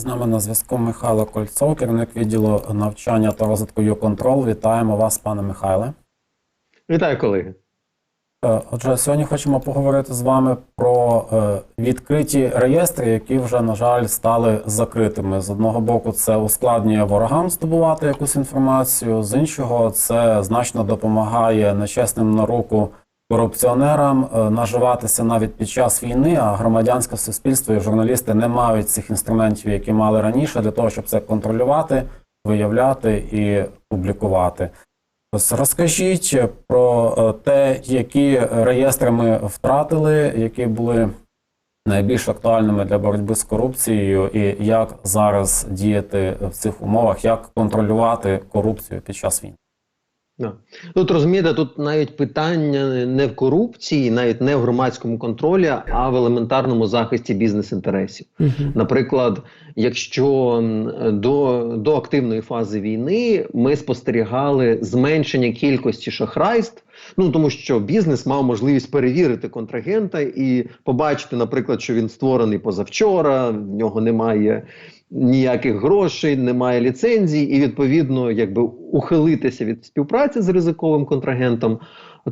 З нами на зв'язку Михайло Кольцов, керівник відділу навчання та розвитку «Юконтрол». Вітаємо вас, пане Михайле. Вітаю, колеги. Е, Отже, сьогодні хочемо поговорити з вами про е, відкриті реєстри, які вже, на жаль, стали закритими. З одного боку, це ускладнює ворогам здобувати якусь інформацію, з іншого, це значно допомагає нечесним на руку корупціонерам е, наживатися навіть під час війни, а громадянське суспільство і журналісти не мають цих інструментів, які мали раніше, для того, щоб це контролювати, виявляти і публікувати. Розкажіть про е, те, які реєстри ми втратили, які були найбільш актуальними для боротьби з корупцією, і як зараз діяти в цих умовах, як контролювати корупцію під час війни. Да. Тут розумієте, тут навіть питання не в корупції, навіть не в громадському контролі, а в елементарному захисті бізнес-інтересів. Наприклад, якщо до, до активної фази війни ми спостерігали зменшення кількості шахрайств, ну тому що бізнес мав можливість перевірити контрагента і побачити, наприклад, що він створений позавчора, в нього немає ніяких грошей, немає ліцензій, і відповідно, якби ухилитися від співпраці з ризиковим контрагентом.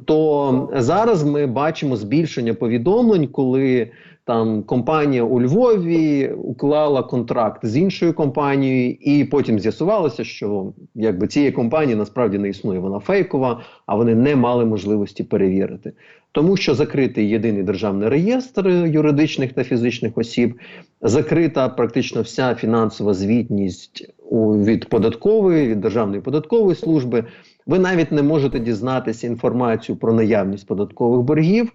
То зараз ми бачимо збільшення повідомлень, коли там компанія у Львові уклала контракт з іншою компанією, і потім з'ясувалося, що якби цієї компанії насправді не існує, вона фейкова, а вони не мали можливості перевірити. Тому що закритий єдиний державний реєстр юридичних та фізичних осіб, закрита практично вся фінансова звітність у, від податкової, від Державної податкової служби. Ви навіть не можете дізнатися інформацію про наявність податкових боргів.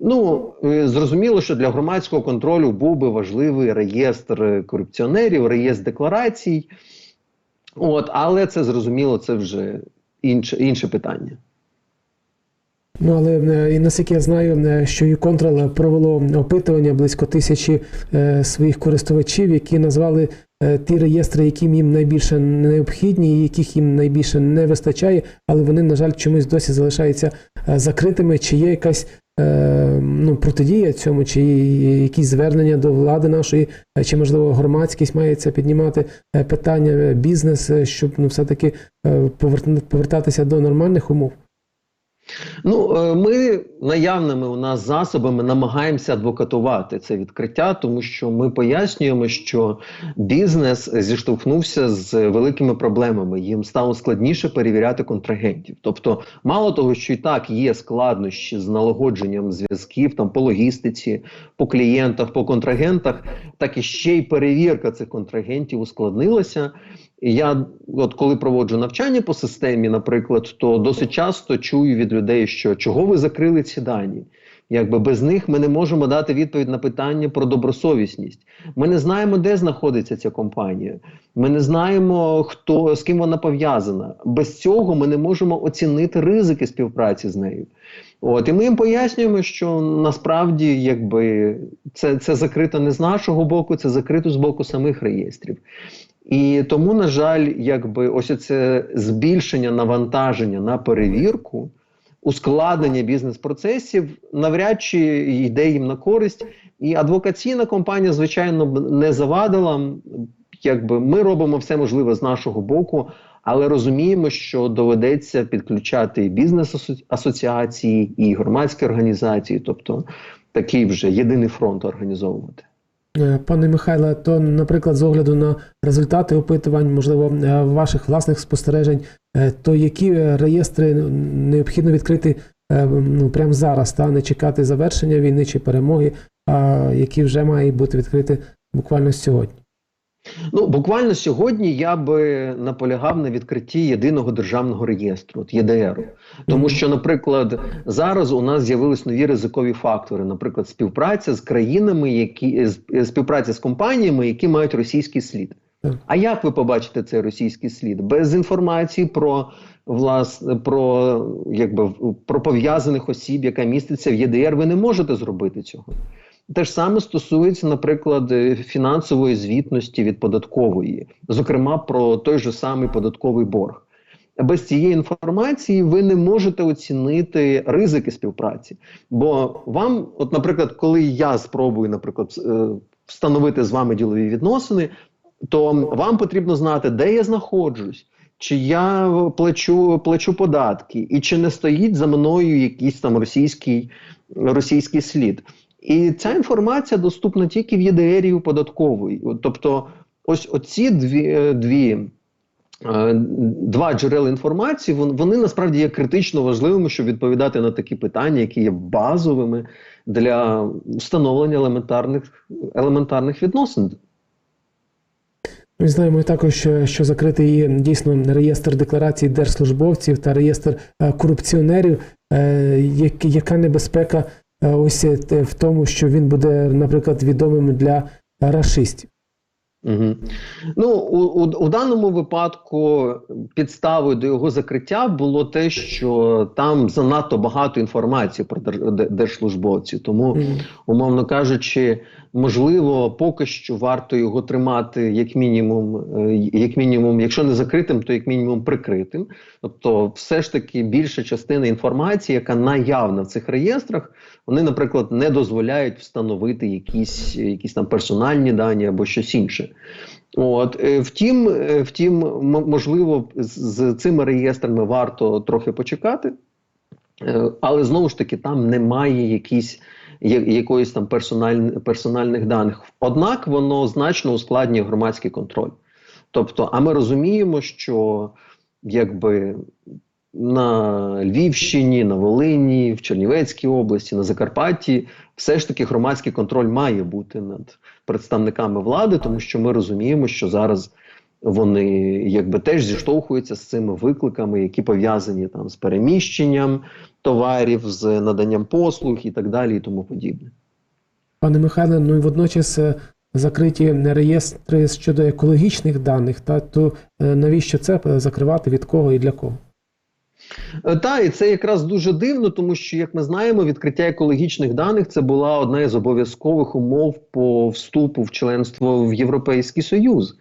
Ну е, зрозуміло, що для громадського контролю був би важливий реєстр корупціонерів, реєстр декларацій. От, але це зрозуміло, це вже інше, інше питання. Ну але е, і наскільки я знаю, е, що «Юконтрол» провело опитування близько тисячі е, своїх користувачів, які назвали е, ті реєстри, які їм найбільше необхідні, яких їм найбільше не вистачає, але вони, на жаль, чомусь досі залишаються е, закритими. Чи є якась е, ну, протидія цьому, чи якісь звернення до влади нашої, е, чи можливо громадськість має це піднімати е, питання е, бізнес, е, щоб ну все-таки е, повертатися до нормальних умов? Ну, е, ми наявними у нас засобами намагаємося адвокатувати це відкриття, тому що ми пояснюємо, що бізнес зіштовхнувся з великими проблемами. Їм стало складніше перевіряти контрагентів. Тобто, мало того, що і так є складнощі з налагодженням зв'язків там по логістиці, по клієнтах, по контрагентах, так і ще й перевірка цих контрагентів ускладнилася. Я, от коли проводжу навчання по системі, наприклад, то досить часто чую від людей, що чого ви закрили ці дані. Якби без них ми не можемо дати відповідь на питання про добросовісність. Ми не знаємо, де знаходиться ця компанія. Ми не знаємо, хто з ким вона пов'язана. Без цього ми не можемо оцінити ризики співпраці з нею. От і ми їм пояснюємо, що насправді якби це, це закрито не з нашого боку, це закрито з боку самих реєстрів. І тому, на жаль, якби ось це збільшення навантаження на перевірку, ускладнення бізнес-процесів навряд чи йде їм на користь. І адвокаційна компанія, звичайно, б не завадила. Якби ми робимо все можливе з нашого боку, але розуміємо, що доведеться підключати і бізнес-асоціації, і громадські організації, тобто такий вже єдиний фронт організовувати. Е, Пане Михайле, то, наприклад, з огляду на результати опитувань, можливо, е, ваших власних спостережень, е, то які реєстри необхідно відкрити ну, прямо зараз, та не чекати завершення війни чи перемоги, а які вже мають бути відкриті буквально сьогодні? Ну, буквально сьогодні я би наполягав на відкритті єдиного державного реєстру, от ЄДР. Тому що, наприклад, зараз у нас з'явились нові ризикові фактори, наприклад, співпраця з країнами, які співпраця з компаніями, які мають російський слід. А як ви побачите цей російський слід? Без інформації про власне про якби про пов'язаних осіб, яка міститься в ЄДР, ви не можете зробити цього. Те ж саме стосується, наприклад, е, фінансової звітності від податкової, зокрема про той же самий податковий борг. Без цієї інформації ви не можете оцінити ризики співпраці. Бо вам, от, наприклад, коли я спробую, наприклад, е, встановити з вами ділові відносини, то вам потрібно знати, де я знаходжусь, чи я плачу, плачу податки, і чи не стоїть за мною якийсь там російський, російський слід. І ця інформація доступна тільки в ЄДРі податкової. Тобто, ось оці дві, е, дві е, два джерела інформації, вони насправді є критично важливими, щоб відповідати на такі питання, які є базовими для встановлення елементарних, елементарних відносин. Ми знаємо також, що, закритий є дійсно реєстр декларацій держслужбовців та реєстр е, корупціонерів. Яка небезпека ось е, в тому, що він буде, наприклад, відомим для расистів. Угу. Ну, у, у, у даному випадку підставою до його закриття було те, що там занадто багато інформації про дер- держслужбовців. Тому, умовно кажучи, можливо, поки що варто його тримати як мінімум, е, як мінімум, якщо не закритим, то як мінімум прикритим. Тобто, все ж таки більша частина інформації, яка наявна в цих реєстрах, вони, наприклад, не дозволяють встановити якісь, якісь там персональні дані або щось інше. От е, втім, е, втім, можливо, з, цими реєстрами варто трохи почекати, але знову ж таки там немає якісь. Якоїсь там персональ, персональних даних, однак воно значно ускладнює громадський контроль. Тобто, а ми розуміємо, що якби на Львівщині, на Волині, в Чернівецькій області, на Закарпатті, все ж таки громадський контроль має бути над представниками влади, тому що ми розуміємо, що зараз вони якби теж зіштовхуються з цими викликами, які пов'язані там з переміщенням товарів, з наданням послуг і так далі, і тому подібне. Пане Михайле, ну і водночас е, закриті реєстри щодо екологічних даних, та то е, навіщо це закривати від кого і для кого? Е, Та, і це якраз дуже дивно, тому що, як ми знаємо, відкриття екологічних даних це була одна із обов'язкових умов по вступу в членство в Європейський Союз.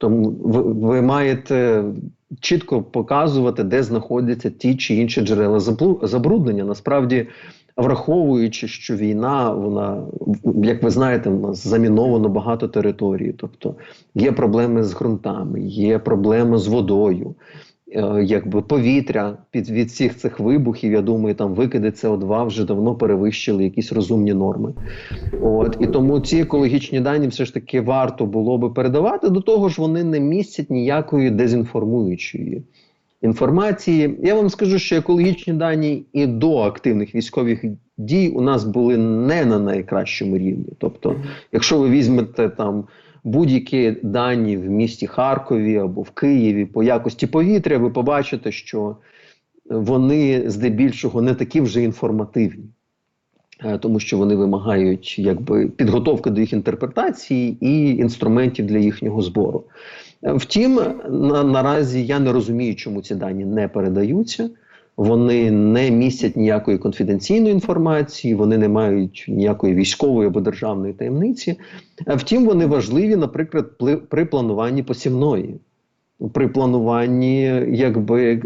Тому ви, ви маєте чітко показувати, де знаходяться ті чи інші джерела забруднення. Насправді, враховуючи, що війна, вона, як ви знаєте, у нас заміновано багато території. Тобто є проблеми з ґрунтами, є проблеми з водою якби повітря під від всіх цих вибухів, я думаю, там викиди СО2 вже давно перевищили якісь розумні норми. От і тому ці екологічні дані все ж таки варто було би передавати. До того ж, вони не містять ніякої дезінформуючої інформації. Я вам скажу, що екологічні дані і до активних військових дій у нас були не на найкращому рівні. Тобто, якщо ви візьмете там будь-які дані в місті Харкові або в Києві по якості повітря, ви побачите, що вони здебільшого не такі вже інформативні. Е, Тому що вони вимагають якби підготовки до їх інтерпретації і інструментів для їхнього збору. Е, Втім, на, наразі я не розумію, чому ці дані не передаються. Вони не містять ніякої конфіденційної інформації, вони не мають ніякої військової або державної таємниці. Втім, вони важливі, наприклад, при плануванні посівної. При плануванні, якби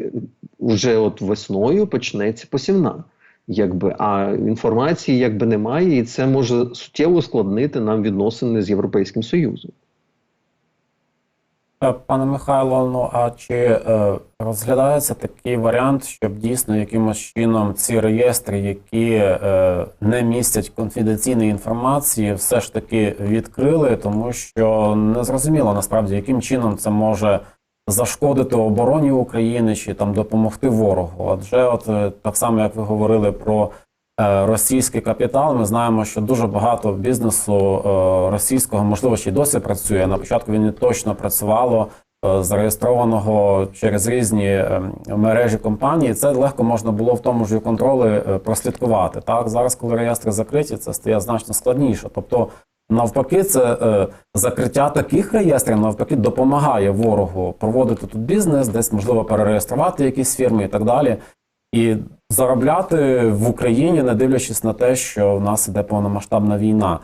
вже от весною почнеться посівна. Якби, а інформації якби немає, і це може суттєво ускладнити нам відносини з Європейським Союзом. Е, Пане Михайло, ну а чи е, розглядається такий варіант, щоб дійсно якимось чином ці реєстри, які е, не містять конфіденційної інформації, все ж таки відкрили, тому що не зрозуміло насправді, яким чином це може зашкодити обороні України чи там допомогти ворогу? Адже, от е, так само як ви говорили про російський капітал, ми знаємо, що дуже багато бізнесу е, російського, можливо, ще й досі працює. На початку він точно працювало е, зареєстрованого через різні е, мережі компаній. Це легко можна було в тому ж контролі е, прослідкувати. Так зараз, коли реєстри закриті, це стає значно складніше. Тобто, навпаки, це е, закриття таких реєстрів навпаки допомагає ворогу проводити тут бізнес, десь можливо перереєструвати якісь фірми і так далі. І заробляти в Україні, не дивлячись на те, що в нас іде повномасштабна війна.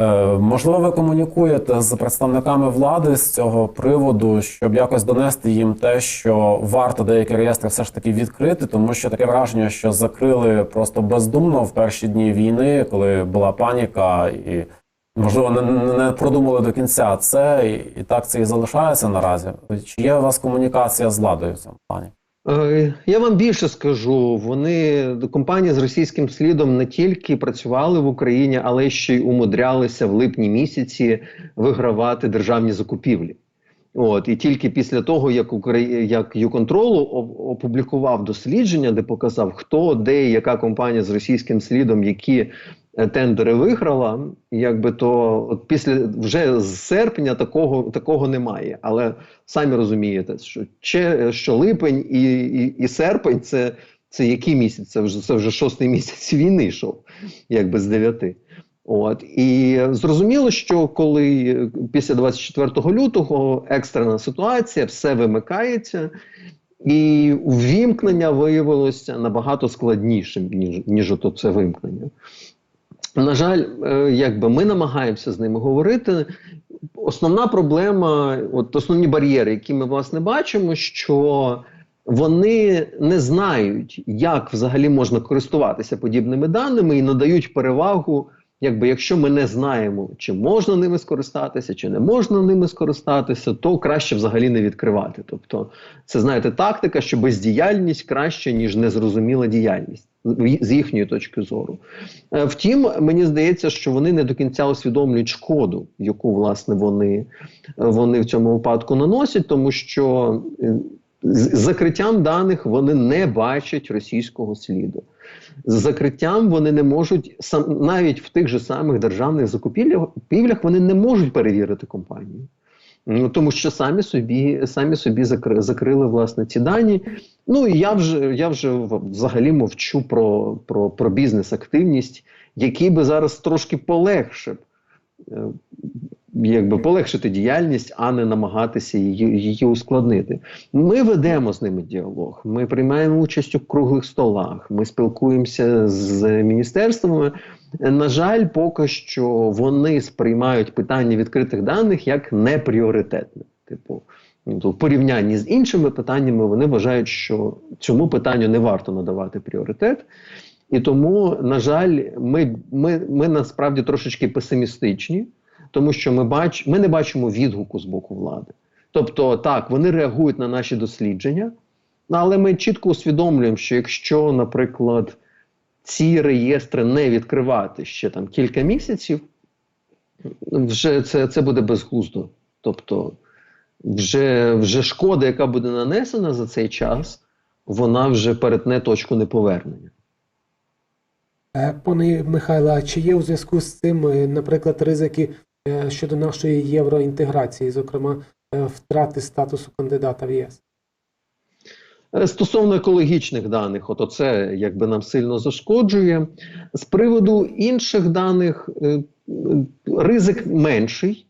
Е, можливо, ви комунікуєте з представниками влади з цього приводу, щоб якось донести їм те, що варто деякі реєстри все ж таки відкрити, тому що таке враження, що закрили просто бездумно в перші дні війни, коли була паніка, і Можливо, не, не продумали до кінця це, і, так це і залишається наразі. Чи є у вас комунікація з владою в цьому плані? Е, Я вам більше скажу. Вони компанії з російським слідом не тільки працювали в Україні, але ще й умудрялися в липні місяці вигравати державні закупівлі. От і тільки після того, як Украї... як ЮКонтролу опублікував дослідження, де показав, хто де і яка компанія з російським слідом, які тендери виграла, якби то от після вже з серпня такого такого немає. Але самі розумієте, що че, що липень і, і, і серпень це, це який місяць? Це вже це вже шостий місяць війни йшов, якби з дев'яти. От і зрозуміло, що коли е, після 24 лютого екстрена ситуація, все вимикається, і ввімкнення виявилося набагато складнішим, ніж, ніж ото це вимкнення. На жаль, е, якби ми намагаємося з ними говорити. Основна проблема, от основні бар'єри, які ми власне бачимо, що вони не знають, як взагалі можна користуватися подібними даними і надають перевагу. Якби якщо ми не знаємо, чи можна ними скористатися, чи не можна ними скористатися, то краще взагалі не відкривати. Тобто, це знаєте, тактика, що бездіяльність краще, ніж незрозуміла діяльність з їхньої точки зору. Е, Втім, мені здається, що вони не до кінця усвідомлюють шкоду, яку власне вони, вони в цьому випадку наносять, тому що е, з з закриттям даних вони не бачать російського сліду. З закриттям вони не можуть сам навіть в тих же самих державних закупівлях вони не можуть перевірити компанію. Ну, тому що самі собі, самі собі закри, закрили власне ці дані. Ну і я вже я вже взагалі мовчу про, про, про бізнес-активність, який би зараз трошки полегшив, якби полегшити діяльність, а не намагатися її, її ускладнити. Ми ведемо з ними діалог, ми приймаємо участь у круглих столах, ми спілкуємося з міністерствами. На жаль, поки що вони сприймають питання відкритих даних як непріоритетне. Типу, ну, то в порівнянні з іншими питаннями вони вважають, що цьому питанню не варто надавати пріоритет. І тому, на жаль, ми, ми, ми насправді трошечки песимістичні, тому що ми, бач, ми не бачимо відгуку з боку влади. Тобто, так, вони реагують на наші дослідження, але ми чітко усвідомлюємо, що якщо, наприклад, ці реєстри не відкривати ще там кілька місяців, вже це, це буде безглуздо. Тобто, вже, вже шкода, яка буде нанесена за цей час, вона вже перетне точку неповернення. Е, Пане Михайло, а чи є у зв'язку з цим, е, наприклад, ризики щодо нашої євроінтеграції, зокрема е, втрати статусу кандидата в ЄС? Е, Стосовно екологічних даних, от оце якби нам сильно зашкоджує. З приводу інших даних е, е, ризик менший.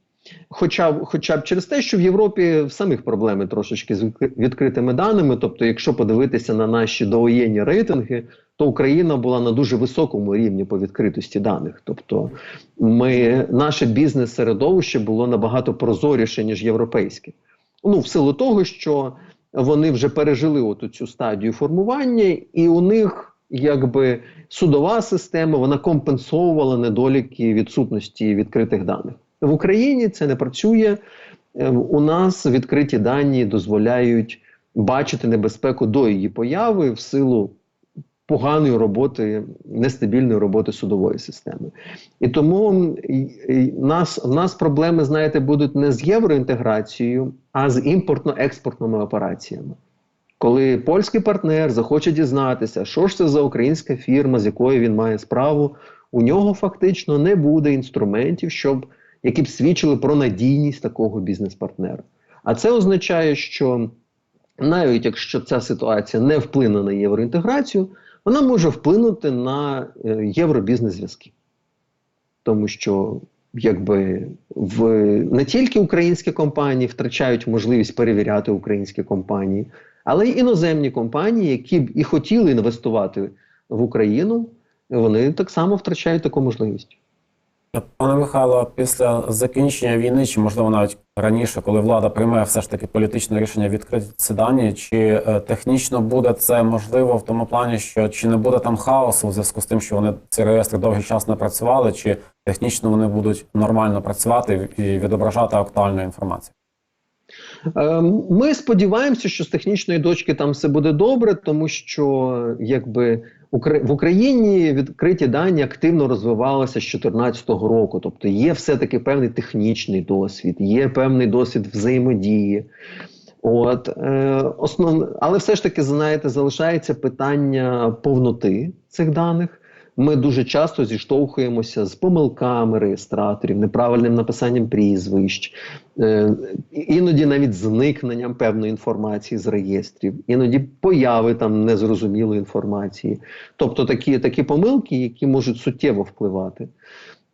Хоча, хоча б через те, що в Європі в самих проблеми трошечки з відкритими даними. Тобто, якщо подивитися на наші довоєнні рейтинги, то Україна була на дуже високому рівні по відкритості даних. Тобто, ми, наше бізнес-середовище було набагато прозоріше, ніж європейське. Ну, в силу того, що вони вже пережили оту цю стадію формування, і у них якби судова система вона компенсовувала недоліки відсутності відкритих даних. В Україні це не працює. Е, У нас відкриті дані дозволяють бачити небезпеку до її появи в силу поганої роботи, нестабільної роботи судової системи. І тому нас, в нас проблеми, знаєте, будуть не з євроінтеграцією, а з імпортно-експортними операціями. Коли польський партнер захоче дізнатися, що ж це за українська фірма, з якою він має справу, у нього фактично не буде інструментів, щоб, які б свідчили про надійність такого бізнес-партнера. А це означає, що навіть якщо ця ситуація не вплине на євроінтеграцію, вона може вплинути на е, євробізнес-зв'язки. Тому що якби в не тільки українські компанії втрачають можливість перевіряти українські компанії, але й іноземні компанії, які б і хотіли інвестувати в Україну, вони так само втрачають таку можливість. Пане Михайло, після закінчення війни, чи можливо навіть раніше, коли влада приймає все ж таки політичне рішення відкрити ці дані, чи е, технічно буде це можливо в тому плані, що чи не буде там хаосу в зв'язку з тим, що вони ці реєстри довгий час не працювали, чи технічно вони будуть нормально працювати і відображати актуальну інформацію? Ем, Ми сподіваємося, що з технічної дочки там все буде добре, тому що якби в Україні відкриті дані активно розвивалися з 2014 року. Тобто є все-таки певний технічний досвід, є певний досвід взаємодії. От, е, основ... Але все ж таки, знаєте, залишається питання повноти цих даних. Ми дуже часто зіштовхуємося з помилками реєстраторів, неправильним написанням прізвищ, е, іноді навіть зникненням певної інформації з реєстрів, іноді появи там незрозумілої інформації. Тобто такі, такі помилки, які можуть суттєво впливати.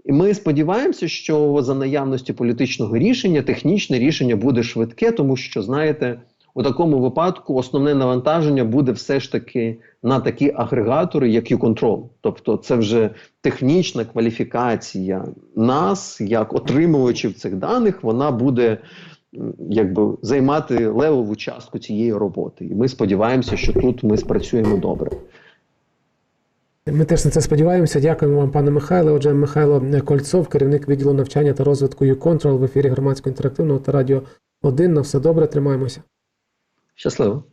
І ми сподіваємося, що за наявності політичного рішення технічне рішення буде швидке, тому що, знаєте, у такому випадку основне навантаження буде все ж таки на такі агрегатори, як YouControl. Тобто, це вже технічна кваліфікація нас, як отримувачів цих даних, вона буде якби займати левову частку цієї роботи. І ми сподіваємося, що тут ми спрацюємо добре. Ми теж на це сподіваємося. Дякуємо вам, пане Михайло. Отже, Михайло Кольцов, керівник відділу навчання та розвитку YouControl в ефірі громадського інтерактивного та радіо 1. На все добре, тримаємося. Щасливо!